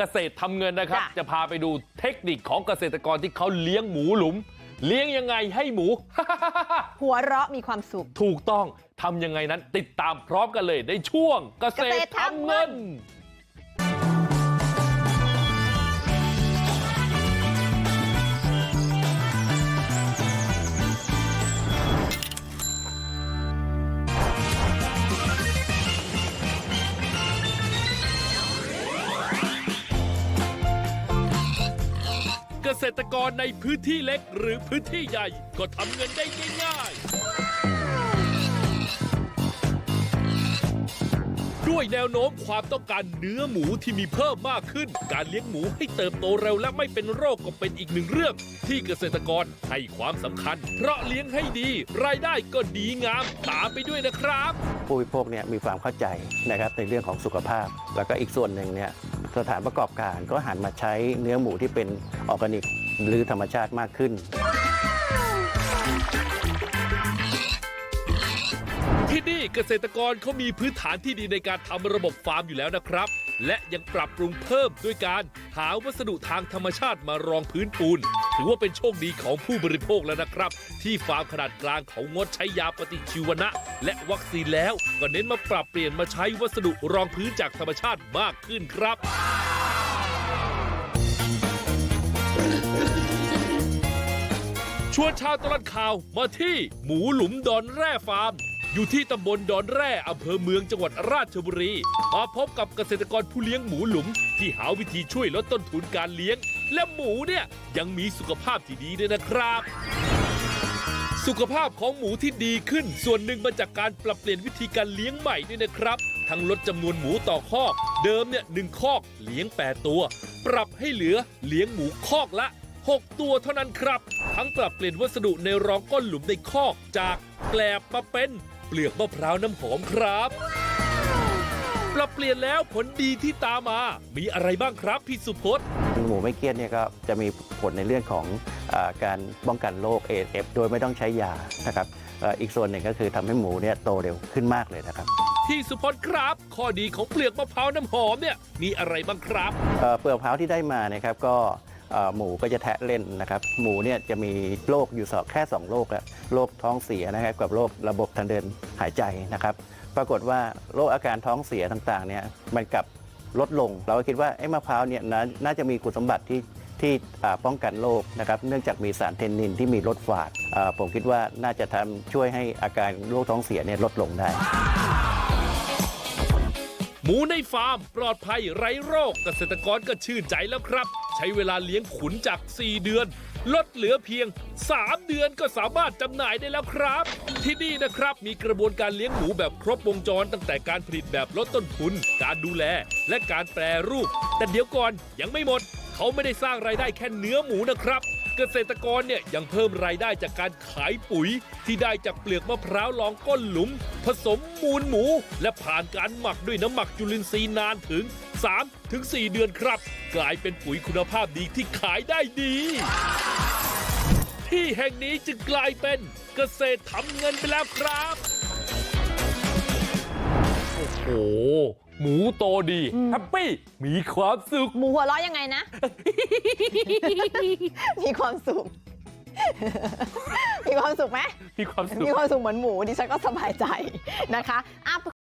เกษตรทำเงินนะครับจ้ะจะพาไปดูเทคนิคของเกษตรกรที่เขาเลี้ยงหมูหลุมเลี้ยงยังไงให้หมูหัวเราะมีความสุขถูกต้องทำยังไงนั้นติดตามพร้อมกันเลยในช่วงเกษตรทำเงิน เกษตรกรในพื้นที่เล็กหรือพื้นที่ใหญ่ ก็ทำเงินได้ง่ายๆ ด้วยแนวโน้มความต้องการเนื้อหมูที่มีเพิ่มมากขึ้น การเลี้ยงหมูให้เติบโตเร็วและไม่เป็นโรคก็เป็นอีกหนึ่งเรื่อง ที่เกษตรกรให้ความสำคัญ เพราะเลี้ยงให้ดี รายได้ก็ดีงามตามไปด้วยนะครับ ผู้บริโภคเนี่ยมีความเข้าใจนะครับในเรื่องของสุขภาพ แล้วก็อีกส่วนหนึ่งเนี่ย สถานประกอบการก็หันมาใช้เนื้อหมูที่เป็นออร์แกนิกหรือธรรมชาติมากขึ้น ที่นี่เกษตรกรเขามีพื้นฐานที่ดีในการทำระบบฟาร์มอยู่แล้วนะครับ และยังปรับปรุงเพิ่มด้วยการหาวัสดุทางธรรมชาติมารองพื้นปูน ถือว่าเป็นโชคดีของผู้บริโภคแล้วนะครับ ที่ฟาร์มขนาดกลางเขางดใช้ยาปฏิชีวนะ และวัคซีนแล้วก็เน้นมาปรับเปลี่ยนมาใช้วัสดุรองพื้นจากธรรมชาติมากขึ้นครับชวนชาวตลอดข่าวมาที่หมูหลุมดอนแร่ฟาร์ม อยู่ที่ตำบลดอนแร่อำเภอเมืองจังหวัดราชบุรี มาพบกับเกษตรกรผู้เลี้ยงหมูหลุม ที่หาวิธีช่วยลดต้นทุนการเลี้ยง และหมูเนี่ยยังมีสุขภาพที่ดีด้วยนะครับ สุขภาพของหมูที่ดีขึ้นส่วนหนึ่งมาจากการปรับเปลี่ยนวิธีการเลี้ยงใหม่ด้วยนะครับ ทั้งลดจำนวนหมูต่อคอก เดิมเนี่ยหนึ่งคอกเลี้ยง 8 ตัว ปรับให้เหลือเลี้ยงหมูคอกละ 6 ตัวเท่านั้นครับ ทั้งปรับเปลี่ยนวัสดุในรองก้นหลุมในคอกจากแกลบมาเป็นเปลือกมะพร้าวน้ำหอมครับ ปรับเปลี่ยนแล้วผลดีที่ตามมา มีอะไรบ้างครับพี่สุพจน์ หมูไม่เกี้ยนเนี่ยก็จะมีผลในเรื่องของอาการป้องกันโรคเอดเอฟโดยไม่ต้องใช้ยานะครับเอ่ออีกส่วนหนึ่งก็คือทำให้หมูเนี่ยโตเร็วขึ้นมากเลยนะครับ พี่สุพจน์ครับ ข้อดีของเปลือกมะพร้าวน้ำหอมเนี่ยมีอะไรบ้างครับเอ่อเปลือกมะพร้าวที่ได้มานะครับก็เอ่อหมูก็จะแทะเล่นนะครับหมูเนี่ยจะมีโรคอยู่สองแค่ 2 โรคแล้วโรคท้องเสียนะครับกับโรคระบบทางเดินหายใจนะครับ ปรากฏว่าโรคอาการท้องเสียต่างๆเนี่ยมันกลับ ลดลง เราก็คิดว่าไอ้มะพร้าวเนี่ยนาน่าจะมีคุณสมบัติที่ที่ป้องกันโรคนะครับเนื่องจากมีสารเทนนินที่มีลดฝาดผมคิดว่าน่าจะทำช่วยให้อาการโรคท้องเสียเนี่ยลดลงได้ หมูในฟาร์มปลอดภัยไร้โรคเกษตรกรก็ชื่นใจแล้วครับ ช้เวลาเลี้ยงขุนจาก4เดือน ลดเหลือเพียง 3 เดือนก็สามารถจำหน่ายได้แล้วครับ ที่นี่นะครับมีกระบวนการเลี้ยงหมูแบบครบวงจรตั้งแต่การผลิตแบบลดต้นทุน การดูแล และการแปรรูป แต่เดี๋ยวก่อนยังไม่หมด เขาไม่ได้สร้างรายได้แค่เนื้อหมูนะครับ เกษตรกรเนี่ยยังเพิ่มรายได้จากการขายปุ๋ยที่ได้จากเปลือกมะพร้าวรองก้นหลุม ผสมมูลหมู และผ่านการหมักด้วยน้ำหมักจุลินทรีย์นานถึง 3-4 เดือนครับ กลายเป็นปุ๋ยคุณภาพดีที่ขายได้ดี ที่แห่งนี้จึงกลายเป็นเกษตรทำเงินไปแล้วครับโอ้โห หมูโตดีแฮปปี้มีความสุขหมูหัวเราะยังไงนะ มีความสุข มีความสุขไหมมีความสุข มีความสุขเหมือนหมูดิฉันก็สบายใจนะคะอะ